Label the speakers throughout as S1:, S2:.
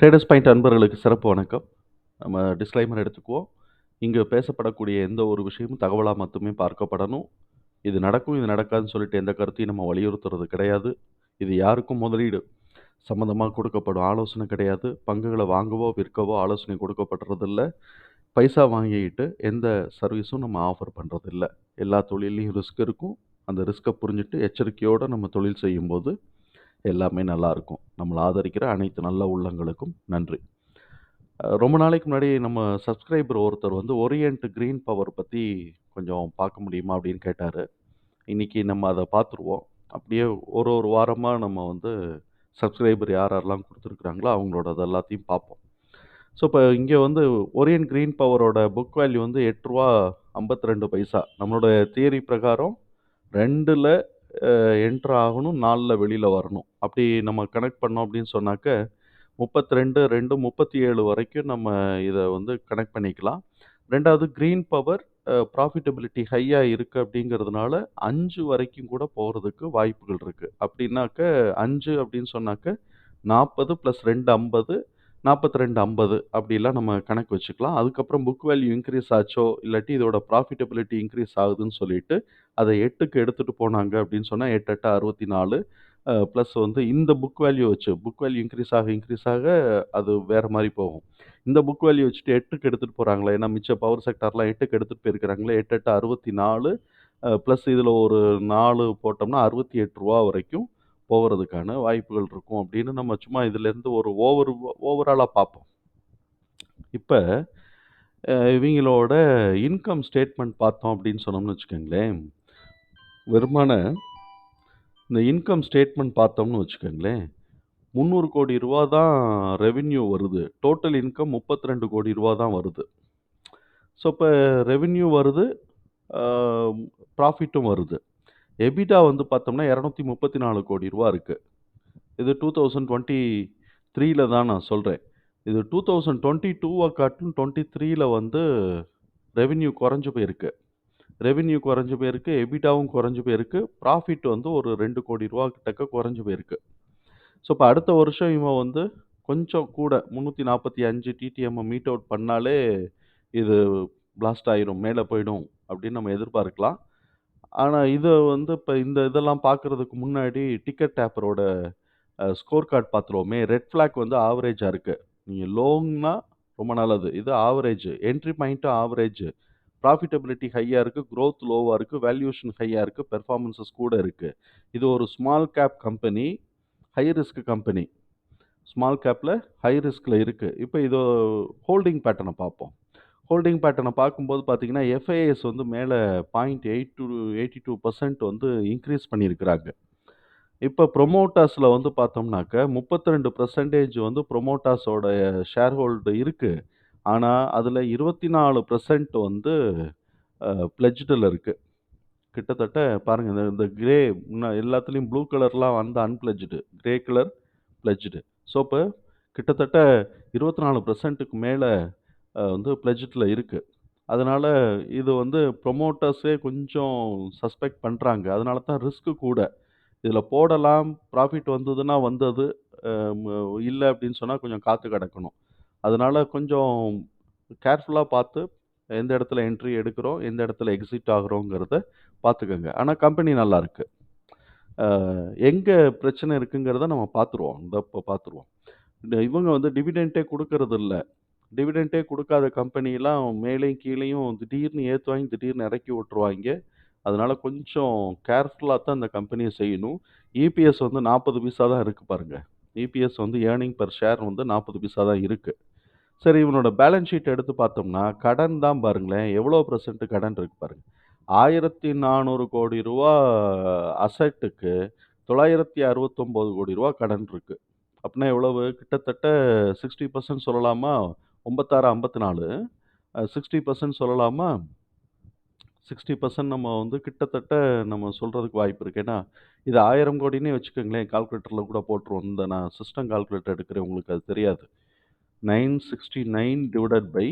S1: Traders point அன்பர்களுக்கு சிறப்பு வணக்கம். நம்ம டிஸ்க்ளைமர் எடுத்துக்குவோம். இங்கே பேசப்படக்கூடிய எந்த ஒரு விஷயமும் தகவலாக மட்டுமே பார்க்கப்படணும். இது நடக்கும் இது நடக்காதுன்னு சொல்லிட்டு எந்த கருத்தையும் நம்ம வலியுறுத்துறது கிடையாது. இது யாருக்கும் முதலீடு சம்மந்தமாக கொடுக்கப்படும் ஆலோசனை கிடையாது. பங்குகளை வாங்கவோ விற்கவோ ஆலோசனை கொடுக்கப்படுறதில்ல பைசா வாங்கிக்கிட்டு எந்த சர்வீஸும் நம்ம ஆஃபர் பண்ணுறதில்ல எல்லா தொழிலையும் ரிஸ்க் இருக்கும். அந்த ரிஸ்க்கை புரிஞ்சுட்டு எச்சரிக்கையோடு நம்ம தொழில் செய்யும்போது எல்லாமே நல்லா இருக்கும். நம்மளை ஆதரிக்கிற அனைத்து நல்ல உள்ளங்களுக்கும் நன்றி. ரொம்ப நாளைக்கு முன்னாடி நம்ம சப்ஸ்கிரைபர் ஒருத்தர் வந்து ஓரியன்ட் க்ரீன் பவர் பற்றி கொஞ்சம் பார்க்க முடியுமா அப்படின்னு கேட்டார். இன்னைக்கு நம்ம அதை பார்த்துருவோம். அப்படியே ஒரு ஒரு வாரமாக நம்ம வந்து சப்ஸ்கிரைபர் யார் யாரெல்லாம் கொடுத்துருக்குறாங்களோ அவங்களோட அது எல்லாத்தையும் பார்ப்போம். ஸோ இப்போ இங்கே வந்து ஒரியன் க்ரீன் பவரோட புக் வேல்யூ வந்து எட்டு ரூபா ஐம்பத்தி ரெண்டு பைசா. நம்மளோட தியரி பிரகாரம் ரெண்டில் என்ட்ரு ஆகணும் நாலில் வெளியில் வரணும். அப்படி நம்ம கனெக்ட் பண்ணோம் அப்படின்னு சொன்னாக்க முப்பத்தி ரெண்டு ரெண்டு முப்பத்தி ஏழு வரைக்கும் நம்ம இதை வந்து கனெக்ட் பண்ணிக்கலாம். ரெண்டாவது க்ரீன் பவர் ப்ராஃபிட்டபிலிட்டி ஹையாக இருக்குது அப்படிங்கிறதுனால அஞ்சு வரைக்கும் கூட போகிறதுக்கு வாய்ப்புகள் இருக்குது அப்படின்னாக்க அஞ்சு அப்படின்னு சொன்னாக்க நாற்பது ப்ளஸ் ரெண்டு ஐம்பது நாற்பத்தி ரெண்டு ஐம்பது அப்படிலாம் நம்ம கணக்கு வச்சுக்கலாம். அதுக்கப்புறம் புக் வேல்யூ இன்க்ரீஸ் ஆச்சோ இல்லாட்டி இதோட ப்ராஃபிட்டபிலிட்டி இன்க்ரீஸ் ஆகுதுன்னு சொல்லிட்டு அதை எட்டுக்கு எடுத்துகிட்டு போனாங்க அப்படின்னு சொன்னால் எட்டு எட்டு அறுபத்தி நாலு ப்ளஸ் வந்து இந்த புக் வேல்யூ வச்சு புக் வேல்யூ இன்க்ரீஸ் ஆக இன்க்ரீஸ் ஆக அது வேறு மாதிரி போகும். இந்த புக் வேல்யூ வச்சுட்டு எட்டுக்கு எடுத்துகிட்டு போகிறாங்களே ஏன்னா மிச்ச பவர் செக்டார்லாம் எட்டுக்கு எடுத்துகிட்டு போயிருக்கிறாங்களே எட்டு எட்டு அறுபத்தி நாலு ப்ளஸ் இதில் ஒரு நாலு போட்டோம்னா அறுபத்தி எட்டு ரூபா வரைக்கும் போகிறதுக்கான வாய்ப்புகள் இருக்கும் அப்படின்னு நம்ம சும்மா இதுலேருந்து ஒரு ஓவர் ஓவராலாக பார்ப்போம். இப்போ இவங்களோட இன்கம் ஸ்டேட்மெண்ட் பார்த்தோம் அப்படின்னு சொன்னோம்னு வச்சுக்கோங்களேன் வெறுமான இந்த இன்கம் ஸ்டேட்மெண்ட் பார்த்தோம்னு வச்சுக்கோங்களேன் முந்நூறு கோடி ரூபா தான் ரெவின்யூ வருது. டோட்டல் இன்கம் முப்பத்தி ரெண்டு கோடி ரூபா தான் வருது. ஸோ இப்போ ரெவின்யூ வருது ப்ராஃபிட்டும் வருது. எபிடா வந்து பார்த்தோம்னா இரநூத்தி முப்பத்தி நாலு கோடி ரூபா இருக்குது இது டூ தௌசண்ட் டுவெண்ட்டி த்ரீல தான் நான் சொல்கிறேன் இது டூ தௌசண்ட் டுவெண்ட்டி டூவை காட்டிலும் டுவெண்ட்டி த்ரீல வந்து ரெவின்யூ குறைஞ்சு போயிருக்கு. ரெவின்யூ குறைஞ்சு போயிருக்கு எபிட்டாவும் குறைஞ்சு போயிருக்கு ப்ராஃபிட் வந்து ஒரு ரெண்டு கோடி ரூபா கிட்டக்க குறைஞ்சு போயிருக்கு ஸோ இப்போ அடுத்த வருஷம் இவன் வந்து கொஞ்சம் கூட முந்நூற்றி நாற்பத்தி அஞ்சு டிடிஎம்மை மீட் அவுட் பண்ணாலே இது பிளாஸ்ட் ஆகிரும் மேலே போயிடும் அப்படின்னு நம்ம எதிர்பார்க்கலாம். ஆனால் இதை வந்து இப்போ இந்த இதெல்லாம் பார்க்குறதுக்கு முன்னாடி டிக்கெட் டேப்பரோட ஸ்கோர் கார்டு பார்த்துருவோமே ரெட் ஃப்ளாக் வந்து ஆவரேஜாக இருக்குது நீங்கள் லோங்னா ரொம்ப நல்லது. இது ஆவரேஜ் என்ட்ரி பாயிண்ட்டும் ஆவரேஜ் ப்ராஃபிட்டபிலிட்டி ஹையாக இருக்குது க்ரோத் லோவாக இருக்குது வேல்யூஷன் ஹையாக இருக்குது பெர்ஃபார்மன்ஸஸ் கூட இருக்குது இது ஒரு small cap company high risk company small கேப்பில் ஹை ரிஸ்கில் இருக்குது இப்போ இது ஹோல்டிங் பேட்டர்னை பார்ப்போம். ஹோல்டிங் பேட்டர்னை பார்க்கும்போது பார்த்தீங்கன்னா எஃப்ஐஎஸ் வந்து மேலே point eight two eighty two percent வந்து இன்க்ரீஸ் பண்ணியிருக்கிறாங்க. இப்போ ப்ரொமோட்டர்ஸில் வந்து பார்த்தோம்னாக்க முப்பத்தி ரெண்டு பர்சன்டேஜ் வந்து ப்ரொமோட்டர்ஸோட ஷேர் ஹோல்டு இருக்குது ஆனால் அதில் இருபத்தி நாலு பர்சன்ட் வந்து பிளஜ்டில் இருக்குது கிட்டத்தட்ட பாருங்கள் இந்த இந்த கிரே எல்லாத்துலேயும் ப்ளூ கலர்லாம் வந்து unpledged grey colour pledged so இப்போ கிட்டத்தட்ட இருபத்தி நாலு பர்சன்ட்டுக்கு மேலே வந்து பிளெஜ்டில் இருக்குது அதனால் இது வந்து ப்ரொமோட்டர்ஸே கொஞ்சம் சஸ்பெக்ட் பண்ணுறாங்க அதனால தான் ரிஸ்க்கு கூட. இதில் போடலாம் ப்ராஃபிட் வந்ததுன்னா வந்தது இல்லை அப்படின்னு சொன்னால் கொஞ்சம் காற்று கிடக்கணும். அதனால் கொஞ்சம் கேர்ஃபுல்லாக பார்த்து எந்த இடத்துல என்ட்ரி எடுக்கிறோம் எந்த இடத்துல எக்ஸிட் ஆகிறோங்கிறத பார்த்துக்கோங்க. ஆனால் கம்பெனி நல்லா இருக்குது எங்கே பிரச்சனை இருக்குங்கிறத நம்ம பார்த்துருவோம். இந்த இப்போ பார்த்துருவோம். இவங்க வந்து டிவிடெண்ட்டே கொடுக்கறது இல்லை. டிவிடெண்ட்டே கொடுக்காத கம்பெனிலாம் மேலேயும் கீழேயும் திடீர்னு ஏற்றுவாங்க திடீர்னு இறக்கி விட்டுருவாங்க. அதனால் கொஞ்சம் கேர்ஃபுல்லாக தான் இந்த கம்பெனியை செய்யணும். இபிஎஸ் வந்து நாற்பது பைசா தான் இருக்குது பாருங்கள் இபிஎஸ் வந்து ஏர்னிங் பர் ஷேர் வந்து நாற்பது பைசா தான் இருக்குது சரி இவனோட பேலன்ஸ் ஷீட் எடுத்து பார்த்தோம்னா கடன் தான் பாருங்களேன் எவ்வளோ பர்சன்ட் கடன் இருக்குது பாருங்க. ஆயிரத்தி நானூறு கோடி ரூபா அசட்டுக்கு தொள்ளாயிரத்தி அறுபத்தொம்போது கோடி ரூபா கடன் இருக்குது அப்படின்னா எவ்வளவு? கிட்டத்தட்ட சிக்ஸ்டி பர்சன்ட் சொல்லலாமா? ஒம்பத்தாறு ஐம்பத்தி நாலு சிக்ஸ்டி பர்சன்ட் சொல்லலாமா? சிக்ஸ்டி பர்சன்ட் நம்ம வந்து கிட்டத்தட்ட நம்ம சொல்கிறதுக்கு வாய்ப்பு இருக்குது ஏன்னா இது ஆயிரம் கோடினே வச்சுக்கோங்களேன் கால்குலேட்டரில் கூட போட்டுருவோம். இந்த நான் சிஸ்டம் கால்குலேட்டர் எடுக்கிறேன் உங்களுக்கு அது தெரியாது. Nine sixty nine divided by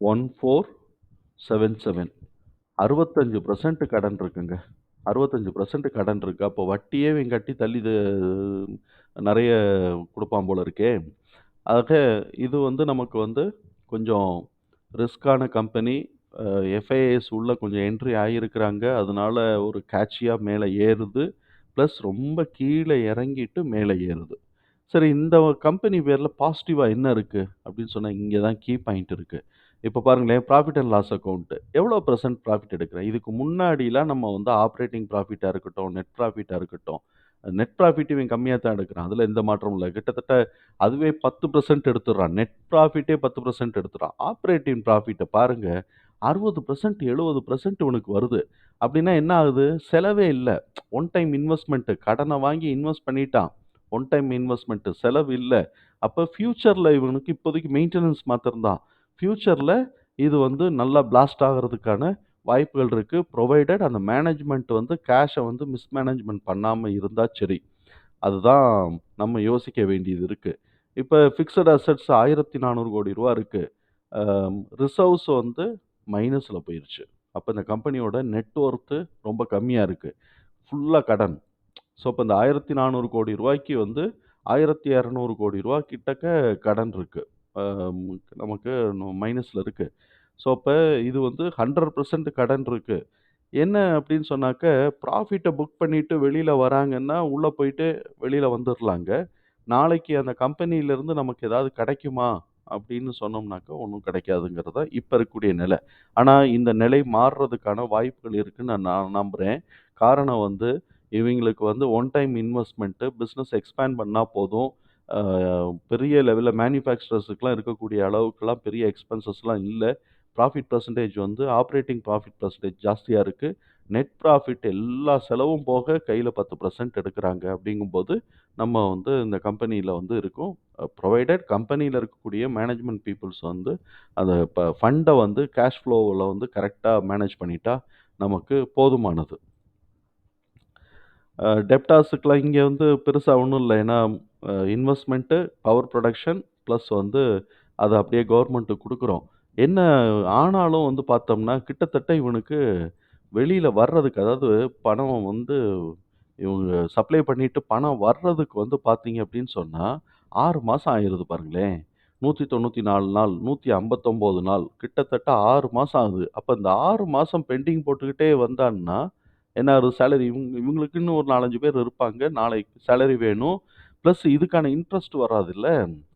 S1: one four seven seven அறுபத்தஞ்சு பர்சன்ட் கடன் இருக்குங்க அறுபத்தஞ்சு பர்சன்ட் கடன் இருக்குது அப்போ வட்டியே இவன் கட்டி தள்ளி நிறைய கொடுப்பான் போல இருக்கே ஆக இது வந்து நமக்கு வந்து கொஞ்சம் ரிஸ்க்கான கம்பெனி. எஃப்ஐஎஸ் உள்ள கொஞ்சம் என்ட்ரி ஆகியிருக்கிறாங்க. அதனால ஒரு கேட்சியாக மேலே ஏறுது. ப்ளஸ் ரொம்ப கீழே இறங்கிட்டு மேலே ஏறுது. சரி இந்த கம்பெனி பேரில் பாசிட்டிவாக என்ன இருக்குது அப்படின்னு சொன்னால் இங்கே தான் கீ பாயிண்ட் இருக்குது இப்போ பாருங்களேன் ப்ராஃபிட் அண்ட் லாஸ் அக்கௌண்ட்டு எவ்வளோ பர்சன்ட் ப்ராஃபிட் எடுக்கிறேன்? இதுக்கு முன்னாடிலாம் நம்ம வந்து ஆப்ரேட்டிங் ப்ராஃபிட்டாக இருக்கட்டும், நெட் ப்ராஃபிட்டாக இருக்கட்டும். நெட் ப்ராஃபிட் இவன் கம்மியாக தான் எடுக்கிறான். அதில் எந்த மாற்றமும் இல்லை கிட்டத்தட்ட அதுவே 10% எடுத்துடுறான். நெட் ப்ராஃபிட்டே 10% எடுத்துடுறான். ஆப்ரேட்டிங் ப்ராஃபிட்டை பாருங்கள் அறுபது பர்சன்ட் எழுபது பர்சன்ட் இவனுக்கு வருது. அப்படின்னா என்ன ஆகுது? செலவே இல்லை ஒன் டைம் இன்வெஸ்ட்மெண்ட்டு கடனை வாங்கி இன்வெஸ்ட் பண்ணிட்டான். ஒன் டைம் இன்வெஸ்ட்மெண்ட்டு செலவு இல்லை அப்போ ஃப்யூச்சரில் இவனுக்கு இப்போதைக்கு மெயின்டெனன்ஸ் மாத்திரம் தான். இது வந்து நல்லா பிளாஸ்ட் ஆகுறதுக்கான வாய்ப்புகள் இருக்குது ப்ரொவைடட் அந்த மேனேஜ்மெண்ட் வந்து கேஷை வந்து மிஸ்மேனேஜ்மெண்ட் பண்ணாமல் இருந்தால் சரி. அதுதான் நம்ம யோசிக்க வேண்டியது இருக்குது இப்போ ஃபிக்ஸட் அசட்ஸ் ஆயிரத்தி நானூறு கோடி ரூபா இருக்குது ரிசர்வ்ஸ் வந்து மைனஸில் போயிடுச்சு அப்போ இந்த கம்பெனியோட நெட் ரொம்ப கம்மியாக இருக்குது ஃபுல்லாக கடன். ஸோ இப்போ இந்த ஆயிரத்தி நானூறு கோடி ரூபாய்க்கு வந்து ரூ. 1200,00,00,000 கிட்டக்க கடன் இருக்குது நமக்கு மைனஸில் இருக்குது ஸோ இப்போ இது வந்து 100% கடன் இருக்குது என்ன அப்படின்னு சொன்னாக்க ப்ராஃபிட்டை புக் பண்ணிவிட்டு வெளியில் வராங்கன்னா, உள்ளே போயிட்டு வெளியில் வந்துடலாங்க நாளைக்கு அந்த கம்பெனியிலேருந்து நமக்கு ஏதாவது கிடைக்குமா? அப்படின்னு சொன்னோம்னாக்கா ஒன்றும் கிடைக்காதுங்கிறது தான் இப்போ இருக்கக்கூடிய நிலை. ஆனால் இந்த நிலை மாறுறதுக்கான வாய்ப்புகள் இருக்குன்னு நான் நம்புகிறேன் காரணம் வந்து இவங்களுக்கு வந்து one time investment business expand பண்ணால் போதும். பெரிய லெவலில் மேனுஃபேக்சரர்ஸுக்கெலாம் இருக்கக்கூடிய அளவுக்குலாம் பெரிய எக்ஸ்பென்சஸ்லாம் இல்லை ப்ராஃபிட் பர்சன்டேஜ் வந்து ஆப்ரேட்டிங் ப்ராஃபிட் பர்சன்டேஜ் ஜாஸ்தியாக இருக்குது நெட் ப்ராஃபிட் எல்லா செலவும் போக கையில் பத்து பர்சன்ட் எடுக்கிறாங்க அப்படிங்கும்போது நம்ம வந்து இந்த கம்பெனியில் வந்து இருக்கும் ப்ரொவைடட் கம்பெனியில் இருக்கக்கூடிய மேனேஜ்மெண்ட் பீப்புள்ஸ் வந்து அந்த இப்போ ஃபண்டை வந்து கேஷ் ஃப்ளோவில் வந்து கரெக்டாக மேனேஜ் பண்ணிட்டா நமக்கு போதுமானது. அ இங்கே வந்து பெருசா ஒன்றும் இல்ல. ஏன்னா அ பவர் புரொடக்ஷன் ப்ளஸ் வந்து அத அப்படியே கவர்மெண்ட்டுக்கு குடுக்குறோம். என்ன ஆனாலும் வந்து பார்த்தோம்னா, கிட்டத்தட்ட இவனுக்கு வெளியில வர்றதுக்கு அதாவது பணம் வந்து இவங்க சப்ளை பண்ணிட்டு பணம் வர்றதுக்கு வந்து பார்த்தீங்க அப்படின்னு சொன்னா, 6 மாசம் ஆயிருது பாருங்களேன். 194 நாள், 159 நாள் கிட்டத்தட்ட 6 மாசம் ஆகுது. அப்ப இந்த 6 மாசம் பெண்டிங் போட்டுக்கிட்டே வந்தான்னா, என்ன ஆகுது சேலரி இவங்க இவங்களுக்குன்னு ஒரு 4, 5 பேர் இருப்பாங்க. நாளைக்கு சேலரி வேணும். ப்ளஸ் இதுக்கான இன்ட்ரெஸ்ட் வராதுல்ல.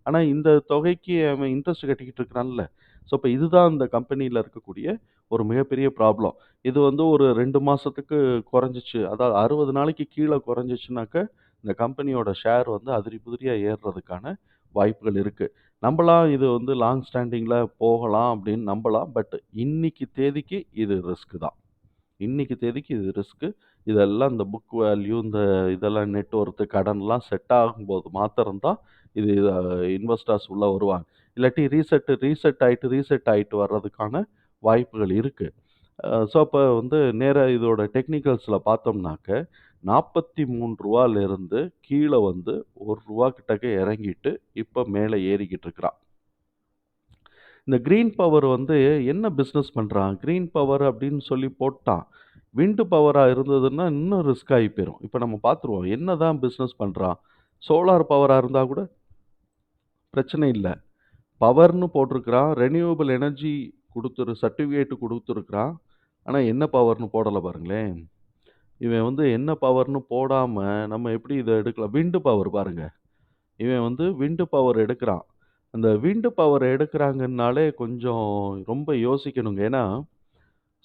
S1: ஆனால் இந்த தொகைக்கு அவன் இன்ட்ரெஸ்ட் கட்டிக்கிட்டு இருக்கிறான்ல. ஸோ இப்போ இதுதான் இந்த கம்பெனியில் இருக்கக்கூடிய ஒரு மிகப்பெரிய ப்ராப்ளம். இது வந்து ஒரு ரெண்டு மாதத்துக்கு குறைஞ்சிச்சு அதாவது 60 நாளைக்கு கீழே குறைஞ்சிச்சுனாக்க இந்த கம்பெனியோட ஷேர் வந்து அதிரி புதிரியாக ஏறுறதுக்கான வாய்ப்புகள் இருக்குது நம்பலாம் இது வந்து லாங் ஸ்டாண்டிங்கில் போகலாம் அப்படின்னு நம்பலாம். பட் இன்னைக்கு தேதிக்கு இது ரிஸ்க் தான். இன்னைக்கு தேதிக்கு இது ரிஸ்க்கு இதெல்லாம் இந்த புக் வேல்யூ இந்த இதெல்லாம் நெட் ஒர்த்து கடன்லாம் செட் ஆகும்போது மாத்திரம்தான் இது இன்வெஸ்டர்ஸ் உள்ளே வருவாங்க. இல்லாட்டி ரீசெட் ரீசெட் ஆகிட்டு ரீசெட் ஆகிட்டு வர்றதுக்கான வாய்ப்புகள் இருக்குது ஸோ அப்போ வந்து நேராக இதோட டெக்னிக்கல்ஸில் பார்த்தோம்னாக்க, நாற்பத்தி மூணு ரூபாலேருந்து கீழே வந்து ஒரு ரூபா கிட்டக்க இறங்கிட்டு, இப்போ மேலே ஏறிக்கிட்டு இருக்கிறான். இந்த க்ரீன் பவர் வந்து என்ன பிஸ்னஸ் பண்ணுறான் க்ரீன் பவர் அப்படின்னு சொல்லி போட்டான். விண்டு பவராக இருந்ததுன்னா இன்னும் ரிஸ்க் ஆகி போயிடும் இப்போ நம்ம பார்த்துருவோம். என்னதான் பிஸ்னஸ் பண்ணுறான் சோலார் பவராக இருந்தால் கூட பிரச்சனை இல்லை பவர்னு போட்டிருக்கிறான். ரெனியூவபிள் எனர்ஜி கொடுத்துரு சர்டிஃபிகேட்டு கொடுத்துருக்குறான் ஆனால் என்ன பவர்னு போடலை பாருங்களேன். இவன் வந்து என்ன பவர்னு போடாமல் நம்ம எப்படி இதை எடுக்கலாம்? விண்டு பவர் பாருங்கள் இவன் வந்து விண்டு பவர் எடுக்கிறான் அந்த விண்டு பவர் எடுக்கிறாங்கனாலே கொஞ்சம் ரொம்ப யோசிக்கணுங்க. ஏன்னா,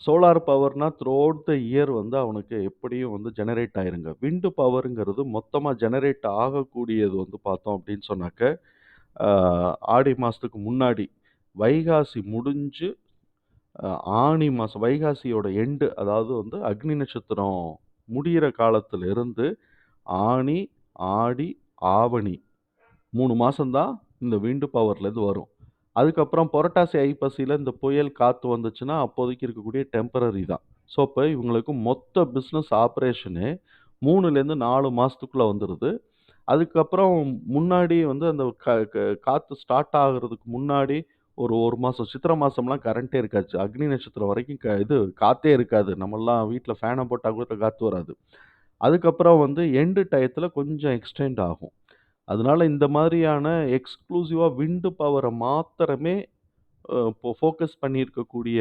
S1: சோலார் பவர்னா த்ரூ அவுட் த இயர் வந்து அவனுக்கு எப்படியும் வந்து ஜெனரேட் ஆயிருங்க. விண்டு பவர்ங்கிறது மொத்தமா ஜெனரேட் ஆகக்கூடியது வந்து பார்த்தோம் அப்படின்னு சொன்னாக்க, அ ஆடி மாசத்துக்கு முன்னாடி வைகாசி முடிஞ்சு அ ஆனி மாசம் வைகாசியோட எண்டு அதாவது வந்து அக்னி நட்சத்திரம் முடியிற காலத்திலிருந்து ஆனி, ஆடி, ஆவணி 3 மாசம் தான் இந்த விண்டு பவர்லேருந்து வரும். அதுக்கப்புறம் புரட்டாசி, ஐப்பசியில் இந்த புயல், காற்று வந்துச்சுன்னா, அப்போதைக்கு இருக்கக்கூடிய டெம்பரரி தான். ஸோ இப்போ இவங்களுக்கு மொத்த பிஸ்னஸ் ஆப்ரேஷனு மூணுலேருந்து நாலு மாதத்துக்குள்ளே வந்துடுது அதுக்கப்புறம் முன்னாடி வந்து அந்த க க ஸ்டார்ட் ஆகிறதுக்கு முன்னாடி ஒரு ஒரு மாதம் சித்திரை மாதம்லாம் கரண்ட்டே இருக்காது. அக்னி நட்சத்திரம் வரைக்கும் க இது காற்றே இருக்காது. நம்மளாம் வீட்டில் ஃபேனை போட்டால் கூட காற்று வராது. அதுக்கப்புறம் வந்து எண்டு டயத்தில் கொஞ்சம் எக்ஸ்டெண்ட் ஆகும். அதனால இந்த மாதிரியான எக்ஸ்க்ளூசிவாக விண்டு பவரை மாத்திரமே இப்போ ஃபோக்கஸ் பண்ணியிருக்கக்கூடிய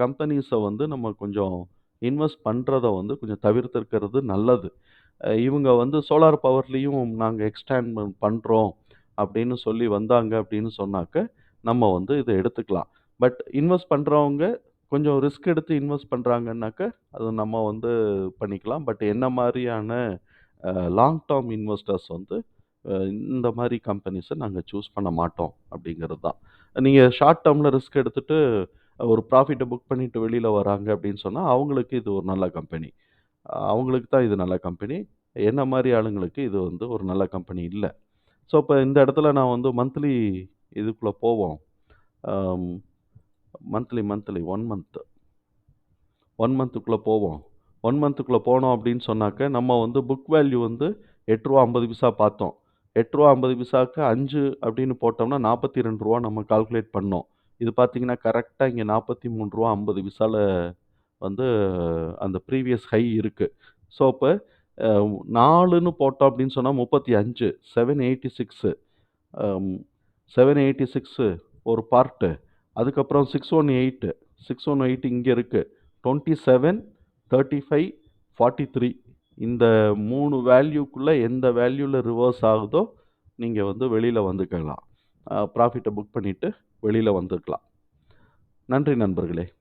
S1: கம்பெனிஸை வந்து நம்ம கொஞ்சம் இன்வெஸ்ட் பண்ணுறத வந்து கொஞ்சம் தவிர்த்திருக்கிறது நல்லது. இவங்க வந்து சோலார் பவர்லேயும் நாங்கள் எக்ஸ்டேண்ட் பண்ணுறோம் அப்படின்னு சொல்லி வந்தாங்க அப்படின்னு சொன்னாக்க, நம்ம வந்து இதை எடுத்துக்கலாம். பட் இன்வெஸ்ட் பண்ணுறவங்க கொஞ்சம் ரிஸ்க் எடுத்து இன்வெஸ்ட் பண்ணுறாங்கன்னாக்க அது நம்ம வந்து பண்ணிக்கலாம். பட் என்ன மாதிரியான லாங் டேர்ம் இன்வெஸ்டர்ஸ் வந்து இந்த மாதிரி கம்பெனிஸை நாங்கள் சூஸ் பண்ண மாட்டோம் அப்படிங்கிறது தான். நீங்கள் ஷார்ட் டேர்மில் ரிஸ்க் எடுத்துகிட்டு ஒரு ப்ராஃபிட்டை புக் பண்ணிவிட்டு வெளியில் வராங்க அப்படின்னு சொன்னால் அவங்களுக்கு இது ஒரு நல்ல கம்பெனி. அவங்களுக்கு தான் இது நல்ல கம்பெனி. என்ன மாதிரி ஆளுங்களுக்கு இது வந்து ஒரு நல்ல கம்பெனி இல்லை ஸோ, இப்போ இந்த இடத்துல நான் வந்து மந்த்லி இதுக்குள்ளே போவோம். Monthly monthly one month one மந்த்துக்குள்ளே போவோம். ஒன் மந்த்துக்குள்ளே போனோம் அப்படின்னு சொன்னாக்க, நம்ம வந்து புக் வேல்யூ வந்து எட்டு ரூபா ஐம்பது பைசா பார்த்தோம். ரூ. 8.50க்கு 5 அப்படின்னு போட்டோம்னா ரூ. 42 நம்ம கால்குலேட் பண்ணோம். இது பார்த்தீங்கன்னா, கரெக்ட்டா இங்க ரூ. 43.50ல வந்து அந்த ப்ரீவியஸ் ஹை இருக்கு. ஸோ, இப்ப அ 4ன்னு போட்டோம் அப்படின்னு சொன்னா 35 786 அம் 786 ஒரு பார்ட்டு. அதுக்கப்புறம் 618 618 இங்க இருக்கு. 27 35 43 இந்த மூணு வேல்யூக்குள்ளே எந்த வேல்யூவில் ரிவர்ஸ் ஆகுதோ, நீங்கள் வந்து வெளியில் வந்துக்கலாம். ப்ராஃபிட்டை புக் பண்ணிவிட்டு வெளியில் வந்துக்கலாம். நன்றி நண்பர்களே!